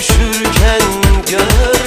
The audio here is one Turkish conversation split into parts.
düşürken gör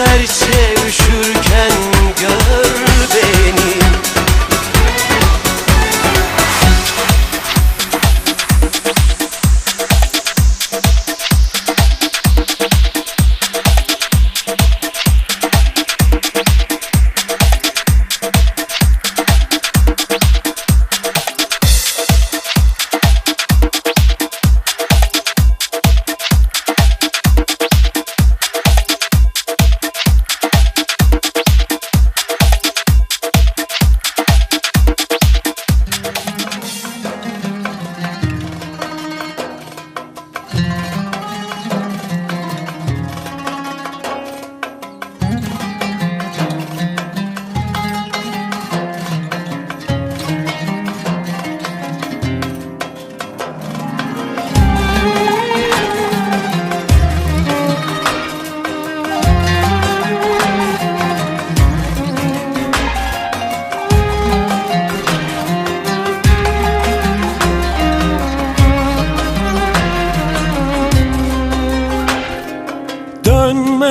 yeter için şey.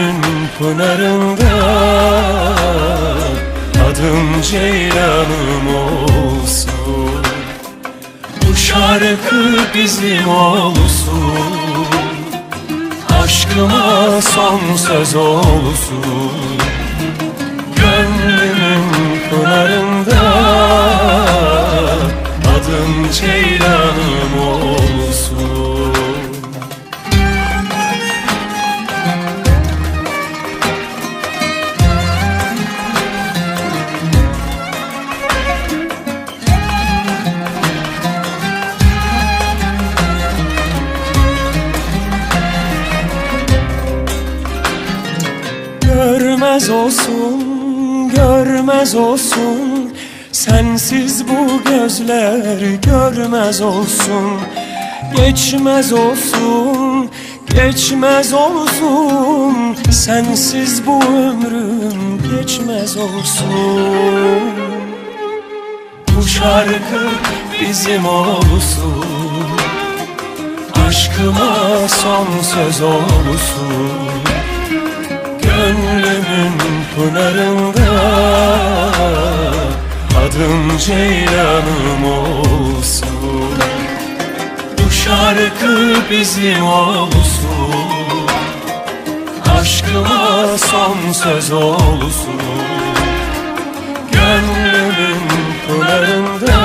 Gönlümün pınarında Adım Ceylanım olsun. Bu şarkı bizim olsun. Aşkıma son söz olsun. Gönlümün pınarında Adım Ceylanım Görmez olsun, görmez olsun. Sensiz bu gözler görmez olsun. Geçmez olsun, geçmez olsun. Sensiz bu ömrüm geçmez olsun. Bu şarkı bizim olsun. Aşkıma son söz olsun pınarında Adım Ceylanım olsun. Bu şarkı bizim olsun. Aşkıma son söz olsun. Gönlümün pınarında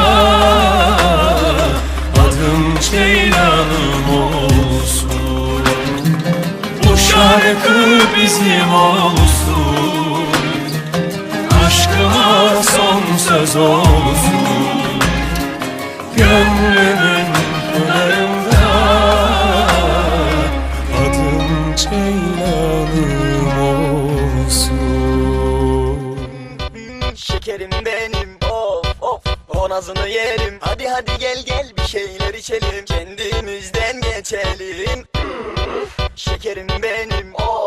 Adım Ceylanım olsun. Bu şarkı bizim olsun Aşkıma son söz olsun. Gönlümün pınarında Adım Ceylanım olsun. Şekerim benim of of. O nazını yerim. Hadi hadi gel gel bir şeyler içelim. Kendimizden geçelim. Şekerim benim of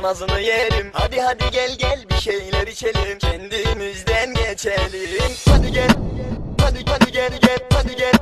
of O nazını yerim. Hadi hadi gel gel bir şeyler içelim. Kendimizden geçelim. Hadi gel Hadi hadi gel gel Hadi gel